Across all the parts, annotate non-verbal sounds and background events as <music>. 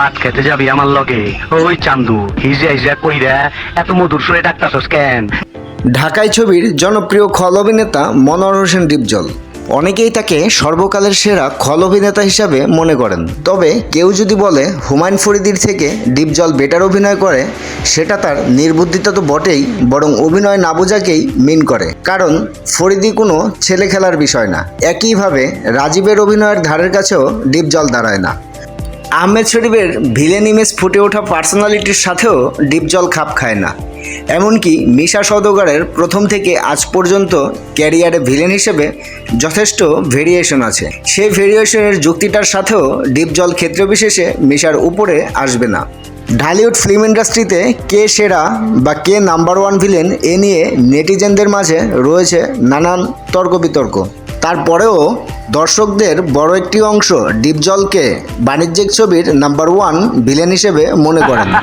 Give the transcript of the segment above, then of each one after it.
ভাত খেতে যাবি আমার লগে। ওই চান্দু হিজা হিজা কইরা এত মধুর সুরে ডাক্তারছস কেন? ঢাকাই ছবির জনপ্রিয় খল অভিনেতা মনোয়ার হোসেন ডিপজল অনেকেই তাকে সর্বকালের সেরা খল অভিনেতা হিসাবে মনে করেন। তবে কেউ যদি বলে হুমায়ুন ফরিদির থেকে ডিপজল বেটার অভিনয় করে, সেটা তার নির্বুদ্ধিতা তো বটেই, বরং অভিনয় না বোঝাকেই মিন করে। কারণ ফরিদি কোনো ছেলে খেলার বিষয় না। একইভাবে রাজীবের অভিনয়ের ধারের কাছেও ডিপজল দাঁড়ায় না। আহমেদ শরীফের ভিলেন ইমেজ ফুটে ওঠা পার্সোনালিটির সাথেও ডিপজল খাপ খায় না। এমনকি মিশা সওদাগরের প্রথম থেকে আজ পর্যন্ত ক্যারিয়ারে ভিলেন হিসেবে যথেষ্ট ভেরিয়েশন আছে। সেই ভেরিয়েশনের যুক্তিটার সাথেও ডিপজল ক্ষেত্রবিশেষে মিশার উপরে আসবে না। ঢালিউড ফিল্ম ইন্ডাস্ট্রিতে কে সেরা বা কে নাম্বার ওয়ান ভিলেন এ নিয়ে নেটিজেনদের মাঝে রয়েছে নানান তর্ক বিতর্ক তারপরেও দর্শকদের বড় একটি অংশ ডিপজলকে বাণিজ্যিক ছবির নাম্বার ওয়ান ভিলেন হিসেবে মনে করেন। <laughs>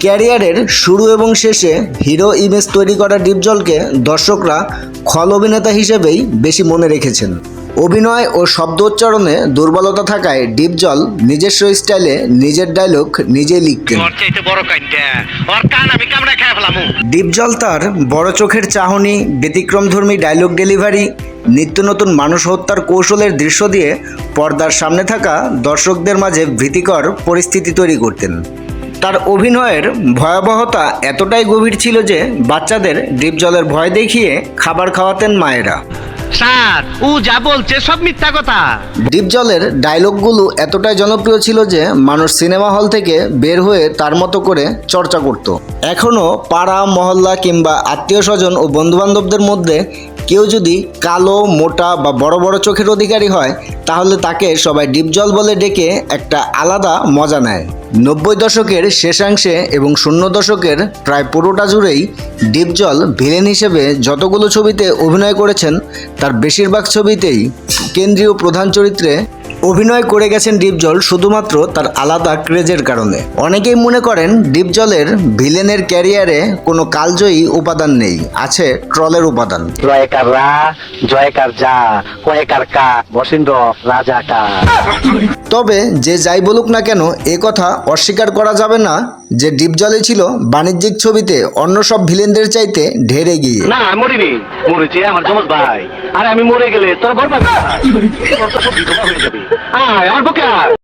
ক্যারিয়ারের শুরু এবং শেষে হিরো ইমেজ তৈরি করা ডিপজলকে দর্শকরা খল অভিনেতা হিসেবেই বেশি মনে রেখেছেন। অভিনয় ও শব্দ উচ্চারণে দুর্বলতা থাকায় ডিপজল নিজস্ব স্টাইলে নিজের ডায়লগ নিজে লিখতেন। ডিপজল তার বড় চোখের চাহনি ব্যতিক্রমধর্মী ডায়লগ ডেলিভারি নিত্য নতুন মানুষ হত্যার কৌশলের দৃশ্য দিয়ে পর্দার সামনে থাকা দর্শকদের মাঝে ভীতিকর পরিস্থিতি তৈরি করতেন। তার অভিনয়ের ভয়াবহতা এতটাই গভীর ছিল যে বাচ্চাদের ডিপজলের ভয় দেখিয়ে খাবার খাওয়াতেন মায়েরা। স্যার, ও যা বলছে সব মিথ্যা কথা। ডিপজলের ডায়লগগুলো এতটাই জনপ্রিয় ছিল যে মানুষ সিনেমা হল থেকে বের হয়ে তার মতো করে চর্চা করত। এখনও পাড়া, মহল্লা কিংবা আত্মীয় স্বজন ও বন্ধুবান্ধবদের মধ্যে কেউ যদি কালো, মোটা বা বড় বড় চোখের অধিকারী হয়, তাহলে তাকে সবাই ডিপজল বলে ডেকে একটা আলাদা মজা নেয়। নব্বই দশকের শেষাংশে এবং শূন্য দশকের প্রায় পুরোটা জুড়েই ডিপজল ভিলেন হিসেবে যতগুলো ছবিতে অভিনয় করেছেন, তার বেশিরভাগ ছবিতেই কেন্দ্রীয় প্রধান চরিত্রে অভিনয় করে গেছেন ডিপজল শুধুমাত্র তার আলাদা ক্রেজের কারণে। অনেকেই মনে করেন ডিপজলের ভিলেনের ক্যারিয়ারে কোনো কালজয়ী উপাদান নেই আছে ট্রলের উপাদান। জয়কার রা জয়কার যা কয়েকার কা বসিন্দ্র রাজা কা তবে যে যাই বলুক না কেন এ কথা অস্বীকার করা যাবে না যে ডিপজলে ছিল বাণিজ্যিক ছবিতে অন্য সব ভিলেনদের চাইতে ঢেরে গিয়ে না মরিনি। মরেছে আমার জমজ ভাই। আরে আমি মরে গেলে তোর ঘর পাবি তোর তো সব বিধবা হয়ে যাবে। আয় আমার বুকে আয়।